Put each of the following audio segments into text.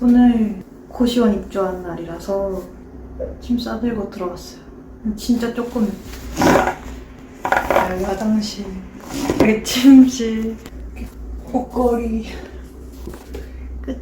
오늘 고시원 입주한 날이라서 짐 싸들고 들어왔어요. 진짜 조금 여기 화장실, 여기 침실, 옷걸이 끝.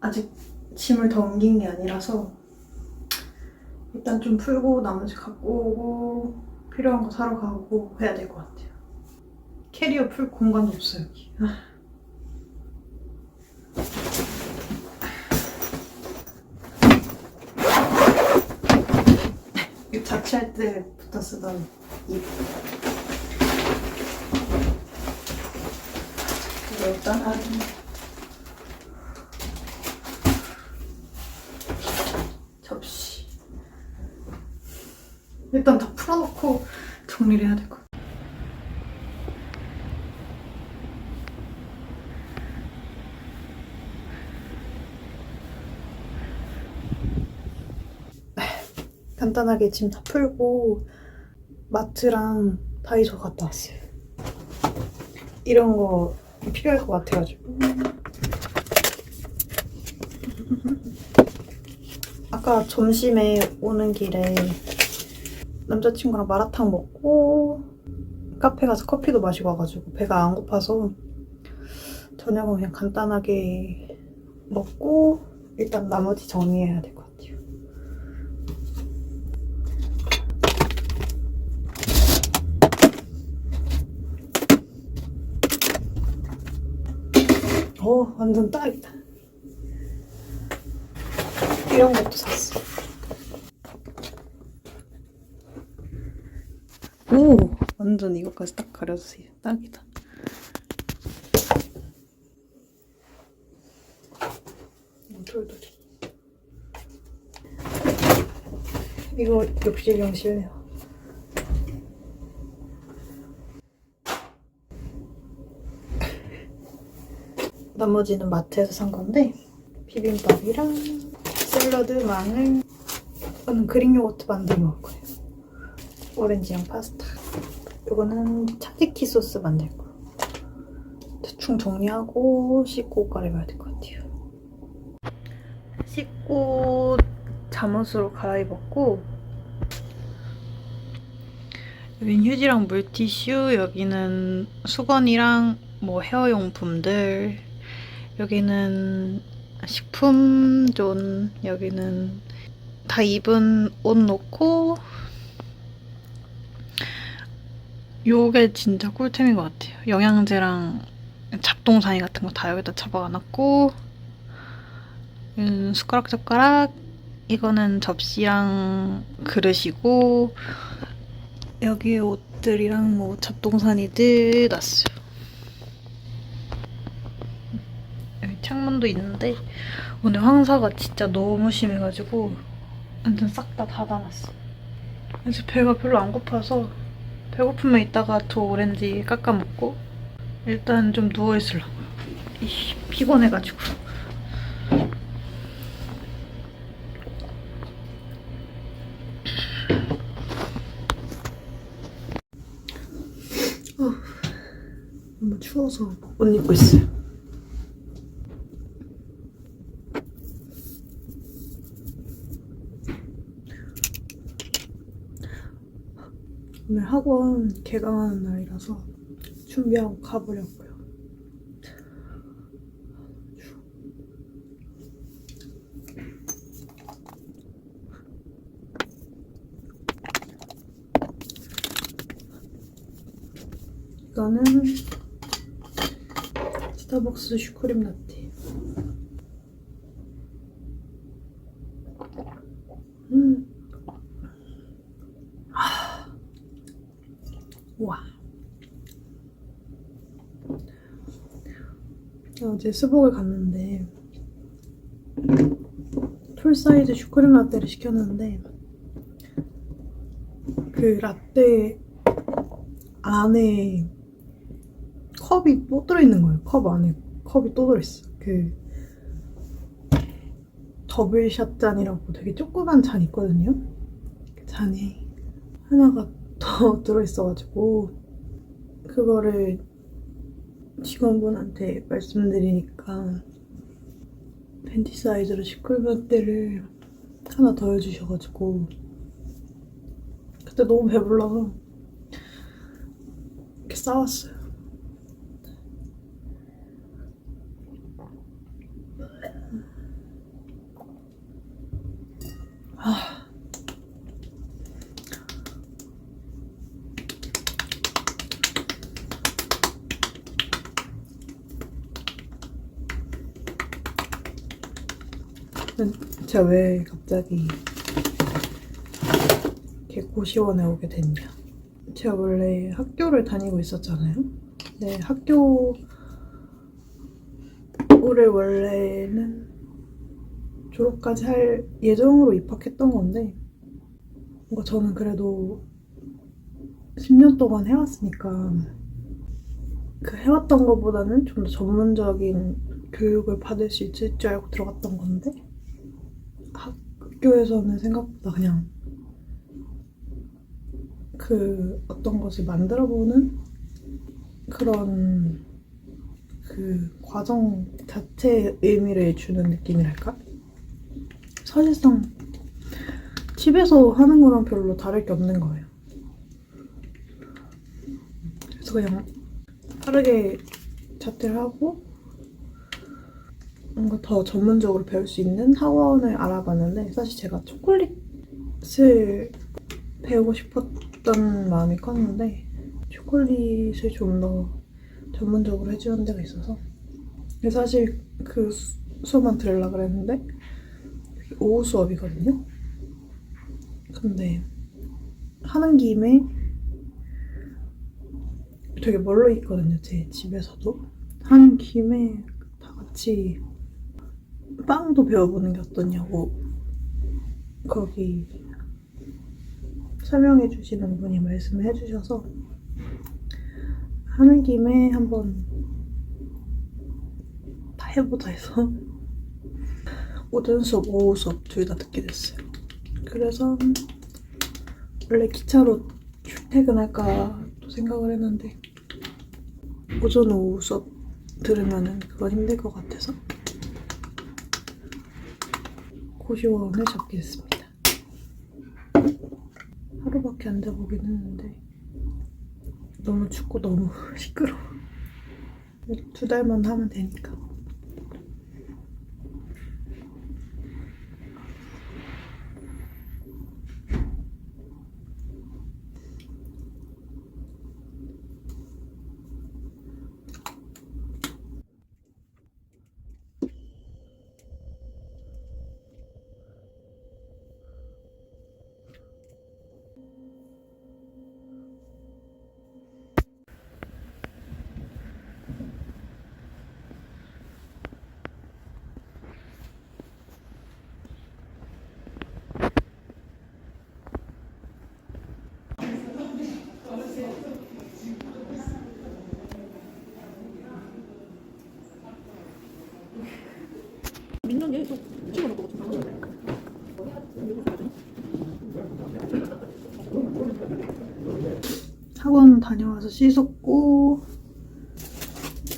아직 짐을 더 옮긴 게 아니라서 일단 좀 풀고 나머지 갖고 오고 필요한 거 사러 가고 해야 될 것 같아요. 캐리어 풀 공간도 없어요 여기. 아. 이거 자취할 때부터 쓰던 입. 이거 일단 한 접시. 일단 다 풀어놓고 정리를 해야 될 것 같아. 간단하게 짐 다 풀고 마트랑 다이소 갔다 왔어요. 이런 거 필요할 것 같아가지고. 아까 점심에 오는 길에 남자친구랑 마라탕 먹고 카페 가서 커피도 마시고 와가지고 배가 안 고파서 저녁은 그냥 간단하게 먹고 일단 나머지 정리해야 될 것 같아요. 어, 완전 딱이다. 이런 것도 샀어. 오, 완전 이것까지 딱 가려주세요. 딱이다. 오, 돌돌이. 이거 욕실용 실내화. 나머지는 마트에서 산 건데 비빔밥이랑 샐러드, 마늘 이거는 그릭 요거트 만들어 먹을 거예요 오렌지랑 파스타. 이거는 차지키 소스 만들 거 대충 정리하고 씻고 옷 갈아입어야 될 것 같아요. 씻고 잠옷으로 갈아입었고 여긴 휴지랑 물티슈 여기는 수건이랑 뭐 헤어용품들 여기는 식품존 여기는 다 입은 옷 놓고 요게 진짜 꿀템인 것 같아요 영양제랑 잡동사니 같은 거 다 여기다 잡아놨고 음, 숟가락 젓가락 이거는 접시랑 그릇이고 여기에 옷들이랑 뭐 잡동사니들 놨어요 여기 창문도 있는데 오늘 황사가 진짜 너무 심해가지고 완전 싹 다 닫아놨어. 그래서 배가 별로 안 고파서 배고프면 이따가 두 오렌지 깎아 먹고 일단 좀 누워 있으려고요. 피곤해가지고. 어, 너무 추워서 옷 입고 있어요. 오늘 학원 개강하는 날이라서 준비하고 가보려고요. 이거는 스타벅스 슈크림 라떼. 음. 와. 어제 스벅을 갔는데 풀 사이즈 슈크림 라떼를 시켰는데 그 라떼 안에 컵이 또 들어있는 거예요. 컵 안에 컵이 또 들어있어. 그 더블샷 잔이라고 되게 조그만 잔 있거든요. 그 잔에 하나가 더 들어있어가지고 그거를 직원분한테 말씀드리니까 팬티 사이즈로 시클밴드를 하나 더 해주셔가지고 그때 너무 배불러서 이렇게 싸웠어요. 아. 제가 왜 갑자기 개고시원에 오게 됐냐. 제가 원래 학교를 다니고 있었잖아요. 네, 학교를 원래는 졸업까지 할 예정으로 입학했던 건데, 뭔가 저는 그래도 10년 동안 해왔으니까, 그 해왔던 것보다는 좀 더 전문적인 교육을 받을 수 있을 줄 알고 들어갔던 건데, 학교에서는 생각보다 그냥 그 어떤 것을 만들어 보는 그런 그 과정 자체의 의미를 주는 느낌이랄까? 사실상 집에서 하는 거랑 별로 다를 게 없는 거예요. 그래서 그냥 빠르게 자퇴를 하고 뭔가 더 전문적으로 배울 수 있는 학원을 알아봤는데 사실 제가 초콜릿을 배우고 싶었던 마음이 컸는데 초콜릿을 좀 더 전문적으로 해주는 데가 있어서. 사실 그 수- 수업만 들으려고 그랬는데 오후 수업이거든요. 근데 하는 김에 되게 멀리 있거든요 제 집에서도. 하는 김에 다 같이 빵도 배워보는 게 어떠냐고 거기 설명해 주시는 분이 말씀해 주셔서 하는 김에 한번 다 해보자 해서 오전 수업, 오후 수업 둘 다 듣게 됐어요. 그래서 원래 기차로 출퇴근할까 또 생각을 했는데 오전, 오후 수업 들으면은 그건 힘들 것 같아서 고시원을 잡게 됐습니다. 하루밖에 안 자보긴 했는데 너무 춥고 너무 시끄러워. 두 달만 하면 되니까. 민정이 좀 찍어놓을 것 같은데. 학원 다녀와서 씻었고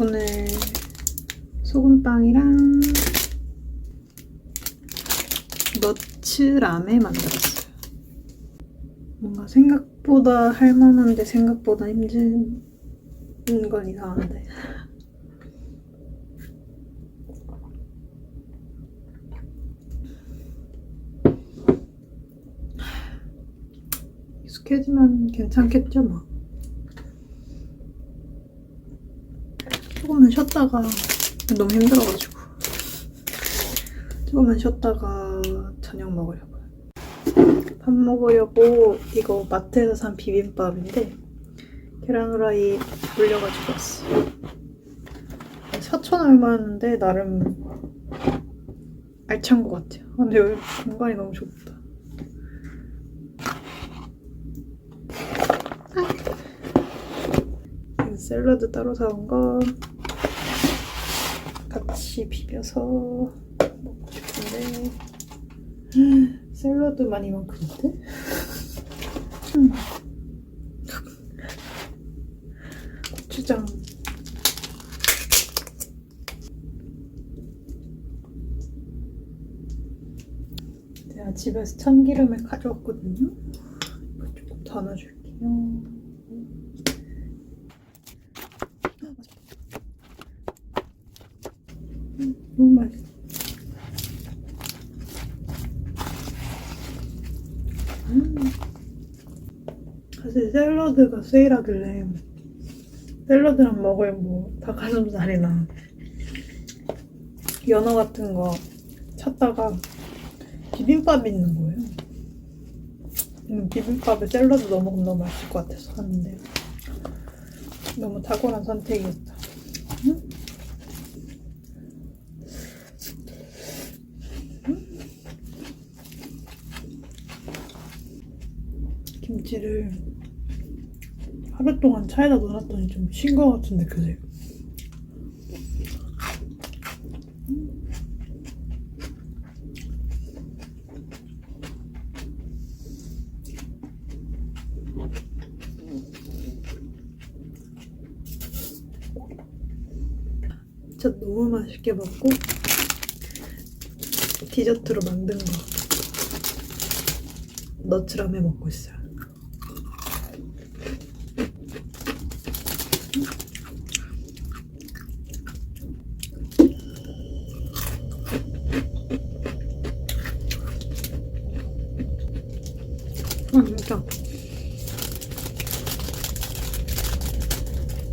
오늘 소금빵이랑 너츠 라메 만들었어요. 뭔가 생각보다 할만한데 생각보다 힘든 건 이상한데. 익숙해지면 괜찮겠죠 뭐. 조금만 쉬었다가 너무 힘들어가지고 조금만 쉬었다가 저녁 먹으려고요. 밥 먹으려고 이거 마트에서 산 비빔밥인데 계란 후라이 물려가지고 왔어요. 4천 얼마였는데 나름 알찬 것 같아요. 아, 근데 여기 공간이 너무 좁다. 샐러드 따로 사온 거. 같이 비벼서 먹고 싶은데. 샐러드 많이 먹는데? 음. 고추장. 제가 집에서 참기름을 가져왔거든요. 이거 조금 더 넣어줄게요. 사실 샐러드가 세일하길래 샐러드랑 먹으면 뭐 닭가슴살이나 연어 같은 거 찾다가 비빔밥이 있는 거예요. 음, 비빔밥에 샐러드 넣어 먹으면 너무 맛있을 것 같아서 샀는데 너무 탁월한 선택이었다. 음? 김치를 하루 동안 차에다 넣어놨더니 좀신것 같은데 그새 진짜 너무 맛있게 먹고 디저트로 만든 거 너츠라메 먹고 있어요. 아 진짜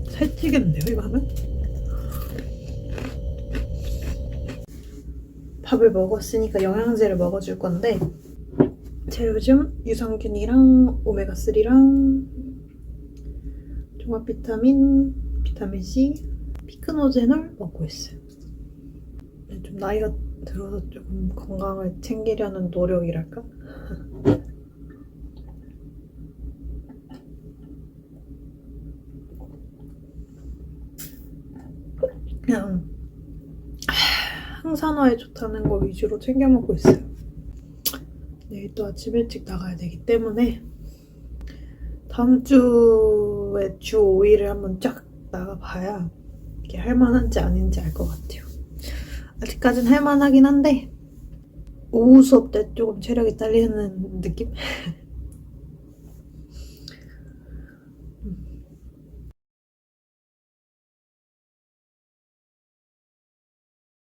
살찌겠는데요 이거 하면? 밥을 먹었으니까 영양제를 먹어줄 건데 제가 요즘 유산균이랑 오메가3랑 종합 비타민, 비타민C, 피크노제놀 먹고 있어요. 네, 좀 나이가 들어서 조금 건강을 챙기려는 노력이랄까? 그냥 항산화에 좋다는 거 위주로 챙겨 먹고 있어요. 내일 또 아침 일찍 나가야 되기 때문에 다음 주에 주 5일을 한번 쫙 나가봐야 이게 할만한지 아닌지 알 것 같아요. 아직까진 할만하긴 한데 오후 수업 때 조금 체력이 딸리는 느낌?